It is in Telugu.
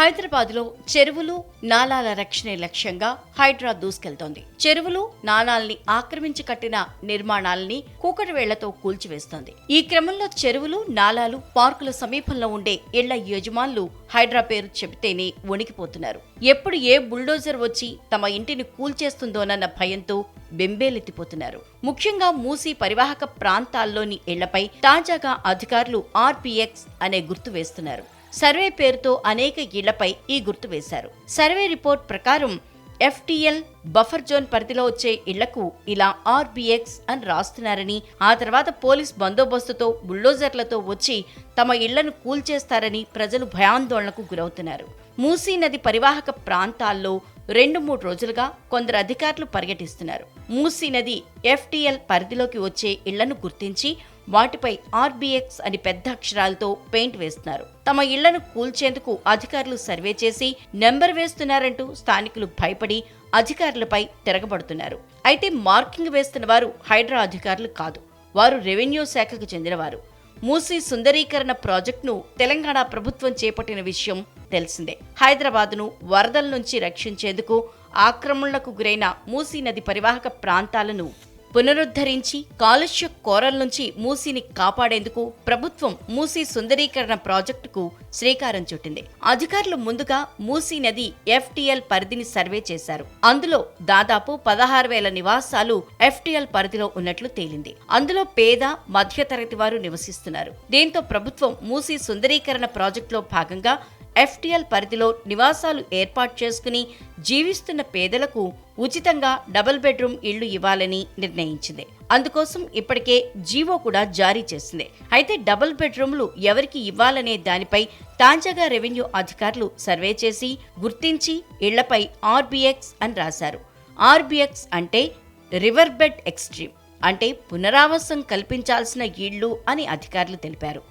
హైదరాబాద్లో చెరువులు నాలాల రక్షణే లక్ష్యంగా హైడ్రా దూసుకెళ్తోంది. చెరువులు నాలాల్ని ఆక్రమించి కట్టిన నిర్మాణాలని కూకటివేళ్ళతో కూల్చివేస్తోంది. ఈ క్రమంలో చెరువులు నాలాలు పార్కుల సమీపంలో ఉండే ఇళ్ళ యజమానులు హైడ్రా పేరు చెబితేనే వణికిపోతున్నారు. ఎప్పుడు ఏ బుల్డోజర్ వచ్చి తమ ఇంటిని కూల్చేస్తుందోనన్న భయంతో బెంబేలెత్తిపోతున్నారు. ముఖ్యంగా మూసీ పరివాహక ప్రాంతాల్లోని ఇళ్ళపై తాజాగా అధికారులు ఆర్పీఎక్స్ అనే గుర్తు వేస్తున్నారు. సర్వే పేరుతో అనేక ఇళ్ళపై ఈ గుర్తు వేశారు. సర్వే రిపోర్ట్ ప్రకారం ఎఫ్టీఎల్ బఫర్ జోన్ పరిధిలో వచ్చే ఇళ్ళకు ఇలా ఆర్బీఎక్స్ అని రాస్తున్నారని ఆ తర్వాత పోలీస్ బందోబస్తుతో బుల్డోజర్లతో వచ్చి తమ ఇళ్ళను కూల్చేస్తారని ప్రజలు భయాందోళనకు గురవుతున్నారు. మూసీ నది పరివాహక ప్రాంతాల్లో రెండు మూడు రోజులుగా కొందరు అధికారులు పర్యటిస్తున్నారు మూసీ నది ఎఫ్టీఎల్ పరిధిలోకి వచ్చే ఇళ్ళను గుర్తించి వాటిపై ఆర్బీఎక్స్ అని పెద్ద అక్షరాలతో పెయింట్ వేస్తున్నారు. తమ ఇళ్ళను కూల్చేందుకు అధికారులు సర్వే చేసి నెంబర్ వేస్తున్నారంటూ స్థానికులు భయపడి అధికారులపై తిరగబడుతున్నారు. అయితే మార్కింగ్ వేస్తున్న వారు హైడ్రా అధికారులు కాదు. వారు రెవెన్యూ శాఖకు చెందినవారు. మూసీ సుందరీకరణ ప్రాజెక్టును తెలంగాణ ప్రభుత్వం చేపట్టిన విషయం తెలిసిందే. హైదరాబాద్ను వరదల నుంచి రక్షించేందుకు ఆక్రమణలకు గురైన మూసీ నది పరివాహక ప్రాంతాలను పునరుద్ధరించి కాలుష్య కోరల నుంచి మూసీని కాపాడేందుకు ప్రభుత్వం మూసీ సుందరీకరణ ప్రాజెక్టుకు శ్రీకారం చుట్టింది. అధికారులు ముందుగా మూసీ నది ఎఫ్టీఎల్ పరిధిని సర్వే చేశారు. అందులో దాదాపు పదహారు వేల నివాసాలు ఎఫ్టీఎల్ పరిధిలో ఉన్నట్లు తేలింది. అందులో పేద మధ్యతరగతి వారు నివసిస్తున్నారు. దీంతో ప్రభుత్వం మూసీ సుందరీకరణ ప్రాజెక్టులో భాగంగా ఎఫ్టీఎల్ పరిధిలో నివాసాలు ఏర్పాటు చేసుకుని జీవిస్తున్న పేదలకు ఉచితంగా డబుల్ బెడ్రూమ్ ఇళ్ళు ఇవ్వాలని నిర్ణయించింది. అందుకోసం ఇప్పటికే జీవో కూడా జారీ చేసింది. అయితే డబుల్ బెడ్రూమ్లు ఎవరికి ఇవ్వాలనే దానిపై తాజాగా రెవెన్యూ అధికారులు సర్వే చేసి గుర్తించి ఇళ్ళపై ఆర్బీఎక్స్ అని రాశారు. ఆర్బీఎక్స్ అంటే రివర్ బెడ్ ఎక్స్ట్రీమ్ అంటే పునరావాసం కల్పించాల్సిన ఇళ్ళు అని అధికారులు తెలిపారు.